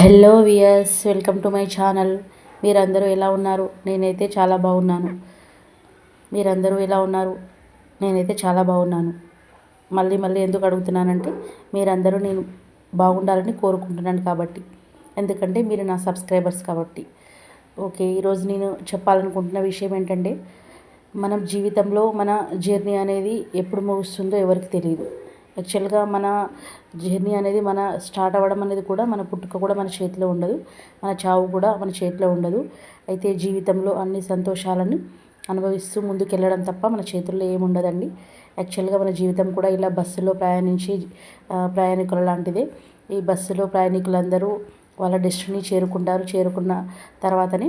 Hello viewers welcome to my channel. మీరందరూ ఎలా ఉన్నారు? నేనైతే చాలా బాగున్నాను. మీరందరూ ఎలా ఉన్నారు? నేనైతే చాలా బాగున్నాను. మళ్ళీ మళ్ళీ ఎందుకు అడుగుతున్నానంటే మీరందరూ నేను బాగుండాలని కోరుకుంటున్నాను కాబట్టి. ఎందుకంటే మీరు నా సబ్స్క్రైబర్స్ కాబట్టి. ఓకే ఈరోజు నేను చెప్పాలనుకుంటున్న విషయం ఏంటంటే మనం జీవితంలో మన జర్నీ అనేది ఎప్పుడు ముగుస్తుందో ఎవరికి తెలియదు యాక్చువల్గా మన జర్నీ అనేది మన స్టార్ట్ అవ్వడం అనేది కూడా మన పుట్టుక కూడా మన చేతిలో ఉండదు. మన చావు కూడా మన చేతిలో ఉండదు. అయితే జీవితంలో అన్ని సంతోషాలను అనుభవిస్తూ ముందుకెళ్ళడం తప్ప మన చేతుల్లో ఏముండదండి యాక్చువల్గా మన జీవితం కూడా ఇలా బస్సులో ప్రయాణించి ప్రయాణికుల లాంటిదే. ఈ బస్సులో ప్రయాణికులందరూ వాళ్ళ డెస్టినీ చేరుకుంటారు. చేరుకున్న తర్వాతనే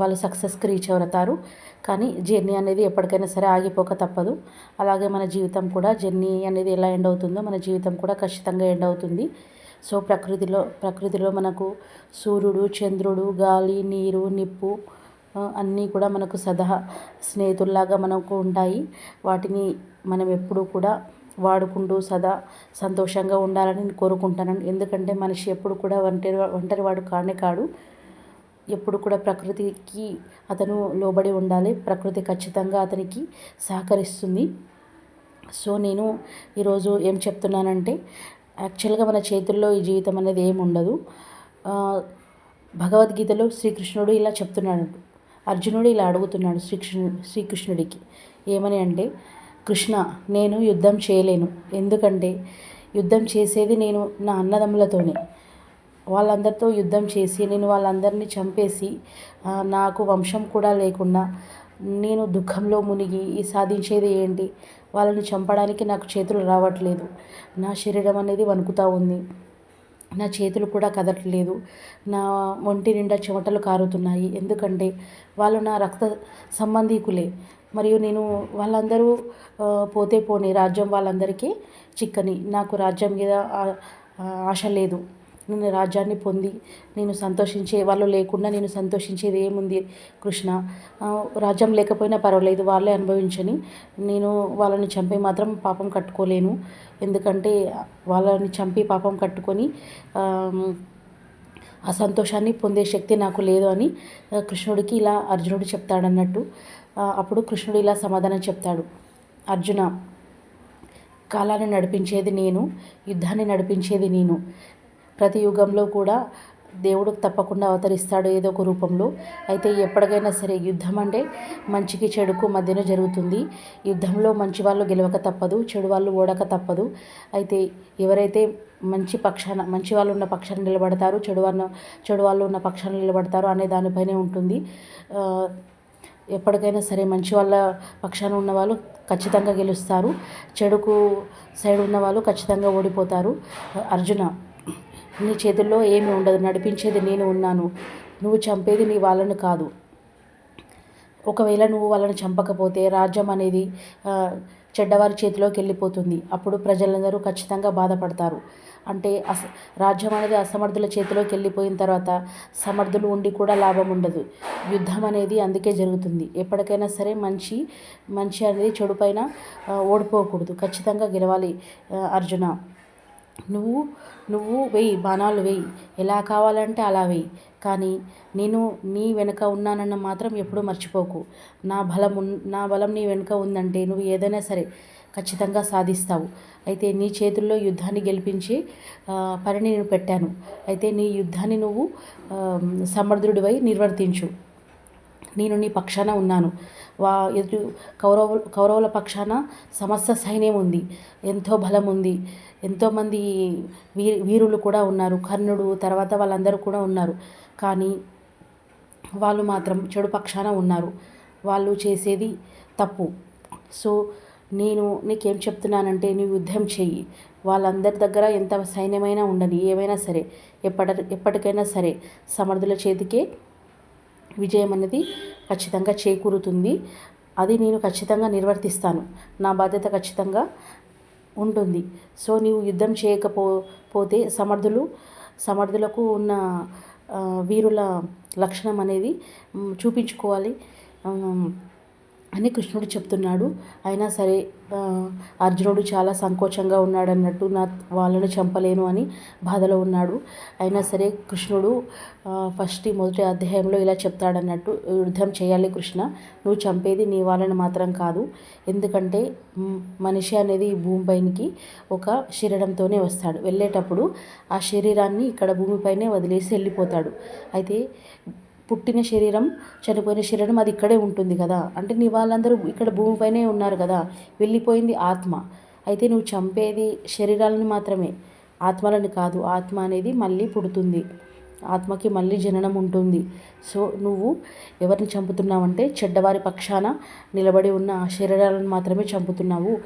వాళ్ళు సక్సెస్కి రీచ్ అవుతారు. కానీ జర్నీ అనేది ఎప్పటికైనా సరే ఆగిపోక తప్పదు. అలాగే మన జీవితం కూడా జర్నీ అనేది ఎలా ఎండ్ అవుతుందో మన జీవితం కూడా ఖచ్చితంగా ఎండ్ అవుతుంది. సో ప్రకృతిలో ప్రకృతిలో మనకు సూర్యుడు చంద్రుడు గాలి నీరు నిప్పు అన్నీ కూడా మనకు సదా స్నేహితుల్లాగా మనకు ఉంటాయి. వాటిని మనం ఎప్పుడూ కూడా వాడుకుంటూ సదా సంతోషంగా ఉండాలని కోరుకుంటాను ఎందుకంటే మనిషి ఎప్పుడు కూడా ఒంటరి ఒంటరి వాడు కానే కాడు. ఎప్పుడు కూడా ప్రకృతికి అతను లోబడి ఉండాలి. ప్రకృతి ఖచ్చితంగా అతనికి సహకరిస్తుంది. సో నేను ఈరోజు ఏం చెప్తున్నానంటే యాక్చువల్గా మన చేతుల్లో ఈ జీవితం అనేది ఏమి ఉండదు. భగవద్గీతలో శ్రీకృష్ణుడు ఇలా చెప్తున్నాడు. అర్జునుడు ఇలా అడుగుతున్నాడు శ్రీకృష్ణు శ్రీకృష్ణుడికి. ఏమని అంటే కృష్ణ నేను యుద్ధం చేయలేను. ఎందుకంటే యుద్ధం చేసేది నేను నా అన్నదమ్ములతోనే. వాళ్ళందరితో యుద్ధం చేసి నేను వాళ్ళందరినీ చంపేసి నాకు వంశం కూడా లేకుండా నేను దుఃఖంలో మునిగి సాధించేది ఏంటి? వాళ్ళని చంపడానికి నాకు చేతులు రావట్లేదు. నా శరీరం అనేది వణుకుతూ ఉంది. నా చేతులు కూడా కదలట్లేదు. నా ఒంటి నిండా చెమటలు కారుతున్నాయి. ఎందుకంటే వాళ్ళు నా రక్త సంబంధీకులే. మరియు నేను వాళ్ళందరూ పోతే పోనీ రాజ్యం వాళ్ళందరికీ చిక్కని. నాకు రాజ్యం మీద ఆశ లేదు. నేను రాజ్యాన్ని పొంది నేను సంతోషించే వాళ్ళు లేకుండా నేను సంతోషించేది ఏముంది కృష్ణ? రాజ్యం లేకపోయినా పర్వాలేదు వాళ్ళే అనుభవించని నేను వాళ్ళని చంపి మాత్రం పాపం కట్టుకోలేను. ఎందుకంటే వాళ్ళని చంపి పాపం కట్టుకొని ఆ సంతోషాన్ని పొందే శక్తి నాకు లేదు అని కృష్ణుడికి ఇలా అర్జునుడు చెప్తాడన్నట్టు. అప్పుడు కృష్ణుడు ఇలా సమాధానం చెప్తాడు. అర్జున కాలాన్ని నడిపించేది నేను యుద్ధాన్ని నడిపించేది నేను. ప్రతి యుగంలో కూడా దేవుడు తప్పకుండా అవతరిస్తాడు ఏదో ఒక రూపంలో. అయితే ఎప్పటికైనా సరే యుద్ధం అంటే మంచికి చెడుకు మధ్యన జరుగుతుంది. యుద్ధంలో మంచి వాళ్ళు గెలవక తప్పదు చెడు వాళ్ళు ఓడక తప్పదు. అయితే ఎవరైతే మంచి పక్షాన మంచి వాళ్ళు ఉన్న పక్షాన్ని నిలబడతారు చెడు వాళ్ళ చెడు వాళ్ళు ఉన్న పక్షాన్ని నిలబడతారు అనే దానిపైనే ఉంటుంది. ఎప్పటికైనా సరే మంచి వాళ్ళ పక్షాన ఉన్న వాళ్ళు ఖచ్చితంగా గెలుస్తారు. చెడుకు సైడ్ ఉన్న వాళ్ళు ఖచ్చితంగా ఓడిపోతారు. అర్జున నీ చేతుల్లో ఏమీ ఉండదు. నడిపించేది నేను ఉన్నాను. నువ్వు చంపేది నీ వాళ్ళను కాదు. ఒకవేళ నువ్వు వాళ్ళని చంపకపోతే రాజ్యం అనేది చెడ్డవారి చేతిలోకి వెళ్ళిపోతుంది. అప్పుడు ప్రజలందరూ ఖచ్చితంగా బాధపడతారు. అంటే అస రాజ్యం అనేది అసమర్థుల చేతిలోకి వెళ్ళిపోయిన తర్వాత సమర్థులు ఉండి కూడా లాభం ఉండదు. యుద్ధం అనేది అందుకే జరుగుతుంది. ఎప్పటికైనా సరే మంచి మంచి అనేది చెడుపైన ఓడిపోకూడదు. ఖచ్చితంగా గెలవాలి అర్జున. నువ్వు నువ్వు వెయ్యి బాణాలు వెయ్యి ఎలా కావాలంటే అలా వెయ్యి కానీ నేను నీ వెనుక ఉన్నానన్న మాత్రం ఎప్పుడూ మర్చిపోకు. నా బలం నా బలం నీ వెనుక ఉందంటే నువ్వు ఏదైనా సరే ఖచ్చితంగా సాధిస్తావు. అయితే నీ చేతుల్లో యుద్ధాన్ని గెలిపించి పనిని నేను పెట్టాను. అయితే నీ యుద్ధాన్ని నువ్వు సమర్థుడివై నిర్వర్తించు. నేను నీ పక్షాన ఉన్నాను. వా ఎదుటి కౌరవు కౌరవుల పక్షాన సమస్త సైన్యం ఉంది. ఎంతో బలం ఉంది. ఎంతోమంది వీ వీరులు కూడా ఉన్నారు. కర్ణుడు తర్వాత వాళ్ళందరూ కూడా ఉన్నారు. కానీ వాళ్ళు మాత్రం చెడు పక్షాన ఉన్నారు. వాళ్ళు చేసేది తప్పు. సో నేను నీకేం చెప్తున్నానంటే నువ్వు యుద్ధం చెయ్యి. వాళ్ళందరి దగ్గర ఎంత సైన్యమైనా ఉండని ఏమైనా సరే ఎప్పటి ఎప్పటికైనా సరే సమర్థుల చేతికే విజయం అనేది ఖచ్చితంగా చేకూరుతుంది. అది నేను ఖచ్చితంగా నిర్వర్తిస్తాను. నా బాధ్యత ఖచ్చితంగా ఉంటుంది. సో నీవు యుద్ధం చేయకపో పోతే సమర్థులు సమర్థులకు ఉన్న వీరుల లక్షణం అనేది చూపించుకోవాలి. అని కృష్ణుడు చెప్తున్నాడు. అయినా సరే అర్జునుడు చాలా సంకోచంగా ఉన్నాడు అన్నట్టు నా వాళ్ళని చంపలేను అని బాధలో ఉన్నాడు. అయినా సరే కృష్ణుడు ఫస్ట్ మొదటి అధ్యాయంలో ఇలా చెప్తాడన్నట్టు యుద్ధం చేయాలి కృష్ణ నువ్వు చంపేది నీ వాళ్ళని మాత్రం కాదు. ఎందుకంటే మనిషి అనేది ఈ భూమిపైనికి ఒక శరీరంతోనే వస్తాడు. వెళ్ళేటప్పుడు ఆ శరీరాన్ని ఇక్కడ భూమిపైనే వదిలేసి వెళ్ళిపోతాడు. అయితే పుట్టిన శరీరం చనిపోయిన శరీరం అది ఇక్కడే ఉంటుంది కదా. అంటే నీ వాళ్ళందరూ ఇక్కడ భూమిపైనే ఉన్నారు కదా. వెళ్ళిపోయింది ఆత్మ. అయితే నువ్వు చంపేది శరీరాలను మాత్రమే. ఆత్మలని కాదు. ఆత్మ అనేది మళ్ళీ పుడుతుంది. ఆత్మకి మళ్ళీ జననం ఉంటుంది. సో నువ్వు ఎవరిని చంపుతున్నావంటే చెడ్డవారి పక్షాన నిలబడి ఉన్న ఆ శరీరాలను మాత్రమే చంపుతున్నావు.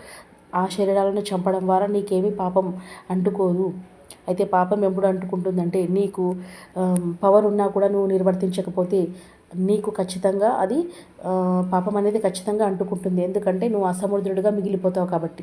ఆ శరీరాలను చంపడం ద్వారా నీకేమీ పాపం అంటుకోదు. అయితే పాపం ఎప్పుడు అంటుకుంటుందంటే నీకు పవర్ ఉన్నా కూడా నువ్వు నిర్వర్తించకపోతే నీకు ఖచ్చితంగా అది పాపం అనేది ఖచ్చితంగా అంటుకుంటుంది. ఎందుకంటే నువ్వు అసముద్రుడిగా మిగిలిపోతావు కాబట్టి.